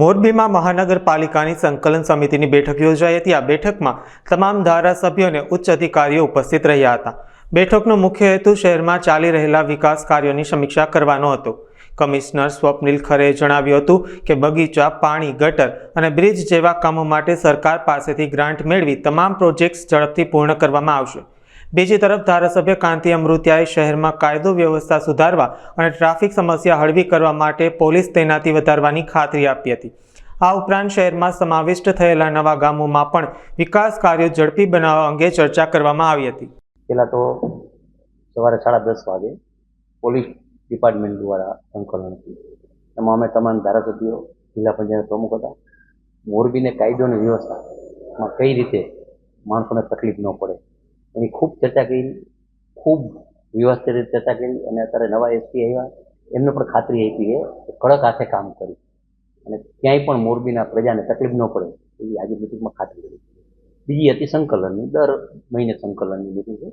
મોરબીમાં મહાનગરપાલિકાની સંકલન સમિતિની બેઠક યોજાઈ હતી. આ બેઠકમાં તમામ ધારાસભ્યો અને ઉચ્ચ અધિકારીઓ ઉપસ્થિત રહ્યા હતા. બેઠકનો મુખ્ય હેતુ શહેરમાં ચાલી રહેલા વિકાસ કાર્યોની સમીક્ષા કરવાનો હતો. કમિશનર સ્વપ્નિલ ખરેએ જણાવ્યું હતું કે બગીચા, પાણી, ગટર અને બ્રિજ જેવા કામો માટે સરકાર પાસેથી ગ્રાન્ટ મેળવી તમામ પ્રોજેક્ટ્સ ઝડપથી પૂર્ણ કરવામાં આવશે. બીજી તરફ ધારાસભ્ય કાંતિ અમૃત્યાએ શહેરમાં કાયદો વ્યવસ્થા સુધારવા અને ટ્રાફિક સમસ્યા હળવી કરવા માટે પોલીસ તૈનાતી વધારવાની ખાતરી આપી હતી. આ ઉપરાંત શહેરમાં સમાવિષ્ટ થયેલા નવા ગામોમાં પણ વિકાસ કાર્યો ઝડપી બનાવવા અંગે ચર્ચા કરવામાં આવી હતી. પહેલાં તો સવારે સાડા દસ વાગે પોલીસ ડિપાર્ટમેન્ટ દ્વારા સંકલન હતું. એમાં અમે તમામ ધારાસભ્યો, જિલ્લા પંચાયત પ્રમુખ હતા. મોરબીને કાયદો અને વ્યવસ્થામાં કઈ રીતે માણસોને તકલીફ ન પડે એની ખૂબ ચર્ચા કરી, ખૂબ વ્યવસ્થિત રીતે ચર્ચા કરી અને અત્યારે નવા એસપી આવ્યા. એમને પણ ખાતરી આપી કે કડક હાથે કામ કરી. અને ક્યાંય પણ મોરબીના પ્રજાને તકલીફ ન પડે, એવી આજે મિટિંગમાં ખાતરી કરી. બીજી હતી સંકલનની, દર મહિને સંકલનની મિટિંગ છે.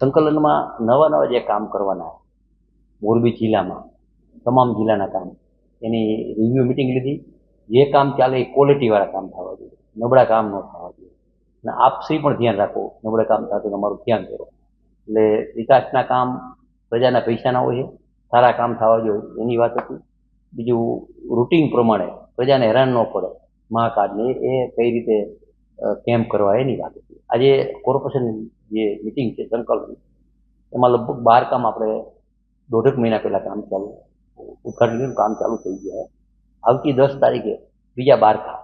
સંકલનમાં નવા નવા જે કામ કરવાના, મોરબી જિલ્લામાં, તમામ જિલ્લાના કામ, એની રિવ્યુ મિટિંગ લીધી. જે કામ ચાલે એ ક્વોલિટીવાળા કામ થવા જોઈએ. નબળા કામ ન થવા જોઈએ. અને આપશ્રી પણ ધ્યાન રાખો નબળે કામ થતું તમારું ધ્યાન કરો. એટલે વિકાસના કામ પ્રજાના પૈસાના હોય, સારા કામ થવા જોઈએ, એની વાત હતી. બીજું, રૂટિન પ્રમાણે પ્રજાને હેરાન ન પડે મા એ કઈ રીતે કેમ્પ કરવા એની વાત હતી. આજે કોર્પોરેશન જે મિટિંગ છે, સંકલન, એમાં લગભગ બાર કામ આપણે દોઢેક મહિના પહેલાં કામ ચાલુ, ઉદઘાટનનું કામ ચાલુ થઈ ગયા. આવતી દસ તારીખે બીજા બાર કામ.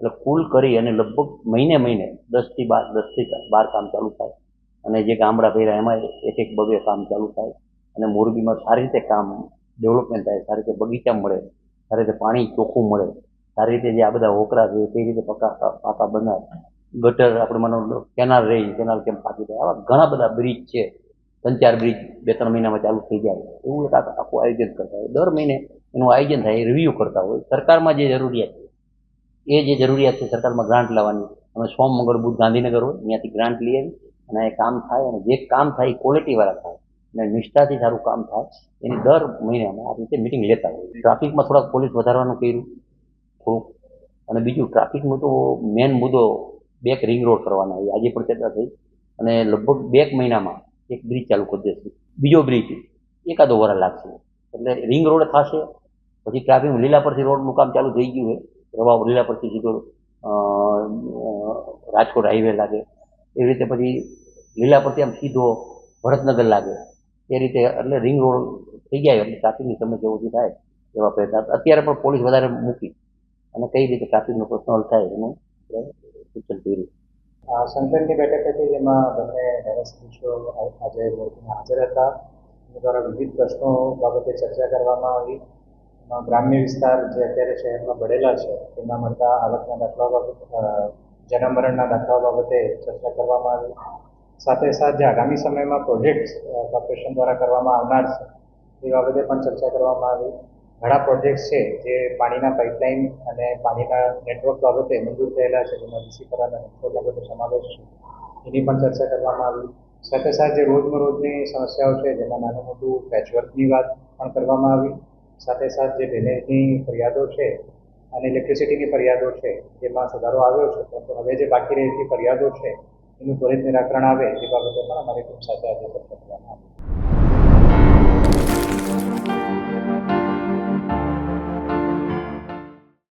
એટલે કુલ કરી અને લગભગ મહિને મહિને દસથી બાર દસથી બાર કામ ચાલુ થાય. અને જે ગામડા ભર્યા એમાં એક એક બબે કામ ચાલુ થાય. અને મોરબીમાં સારી રીતે કામ ડેવલપમેન્ટ થાય, સારી રીતે બગીચા મળે, સારી રીતે પાણી ચોખ્ખું મળે, સારી રીતે જે આ બધા હોકરા છે, તે રીતે પકા, પાકા બનાવે. ગટર આપણે માનો કેનાલ રહી, કેનાલ કેમ પાકી થાય આવા ઘણા બધા બ્રિજ છે. ત્રણ ચાર બ્રિજ બે ત્રણ મહિનામાં ચાલુ થઈ જાય. એવું એક આખું આયોજન કરતા હોય. દર મહિને એનું આયોજન થાય રિવ્યૂ કરતા હોય. સરકારમાં જે જરૂરિયાત છે એ જે જરૂરિયાત છે સરકારમાં ગ્રાન્ટ લાવવાની. અમે સોમ, મંગળ, બુધ ગાંધીનગર હોય, ત્યાંથી ગ્રાન્ટ લઈ આવી અને એ કામ થાય અને જે કામ થાય એ ક્વોલિટીવાળા થાય. અને નિષ્ઠાથી સારું કામ થાય, એની દર મહિને અમે આ રીતે મિટિંગ લેતા હોય. ટ્રાફિકમાં થોડાક પોલીસ વધારવાનું કર્યું, થોડુંક. અને બીજું ટ્રાફિકનો તો મેઇન મુદ્દો બેક રિંગ રોડ કરવાના. હોય આજે પણ ચર્ચા થઈ. અને લગભગ બે મહિનામાં એક બ્રિજ ચાલુ કરી દેશે. બીજો બ્રિજ એકાદો વર લાગશે. એટલે રિંગ રોડ થશે, પછી ટ્રાફિક લીલા પરથી રોડનું કામ ચાલુ થઈ ગયું છે. રવા લીલા પરથી સીધો રાજકોટ હાઈવે લાગે. એવી રીતે પછી લીલા પરથી આમ સીધો ભરતનગર લાગે. એ રીતે એટલે રિંગ રોડ થઈ જાય એટલે ટ્રાફિકની સમસ્યા ઓછી થાય એવા પ્રયત્ન. અત્યારે પણ પોલીસ વધારે મૂકી અને કઈ રીતે ટ્રાફિકનો પ્રશ્ન હલ થાય એનું સૂચન કર્યું. સંકલનની બેઠક હતી જેમાં બંને ધારાસભ્યો આજે હાજર હતા. દ્વારા વિવિધ પ્રશ્નો બાબતે ચર્ચા કરવામાં આવી. ગ્રામ્ય વિસ્તાર જે અત્યારે શહેરમાં બળેલા છે તેમાં મળતા આવકના દાખલા બાબતે જનમરણના જન્મ મરણના દાખલા બાબતે ચર્ચા કરવામાં આવી. સાથે સાથે આગામી સમયમાં પ્રોજેક્ટ્સ કોર્પોરેશન દ્વારા કરવામાં આવનાર છે, એ બાબતે પણ ચર્ચા કરવામાં આવી. ઘણા પ્રોજેક્ટ્સ છે જે પાણીના પાઇપલાઇન અને પાણીના નેટવર્ક બાબતે મંજૂર થયેલા છે, જેમાં ડીસીકરણ અને બધો સમાવેશ છે. એની પણ ચર્ચા કરવામાં આવી. સાથે સાથે રોજબરોજની સમસ્યાઓ છે, જેમાં નાનું મોટું પેચવર્કની વાત પણ કરવામાં આવી. સાથે સાથે જે ડ્રેનેજની ફરિયાદો છે અને ઇલેક્ટ્રિસિટીની ફરિયાદો છે, જેમાં સુધારો આવ્યો છે, પરંતુ હવે જે બાકી રહેતી ફરિયાદો છે, એનું ત્વરિત નિરાકરણ આવે એ બાબતે પણ અમારી ટીમ સાથે આજે ચર્ચા કરવામાં આવી.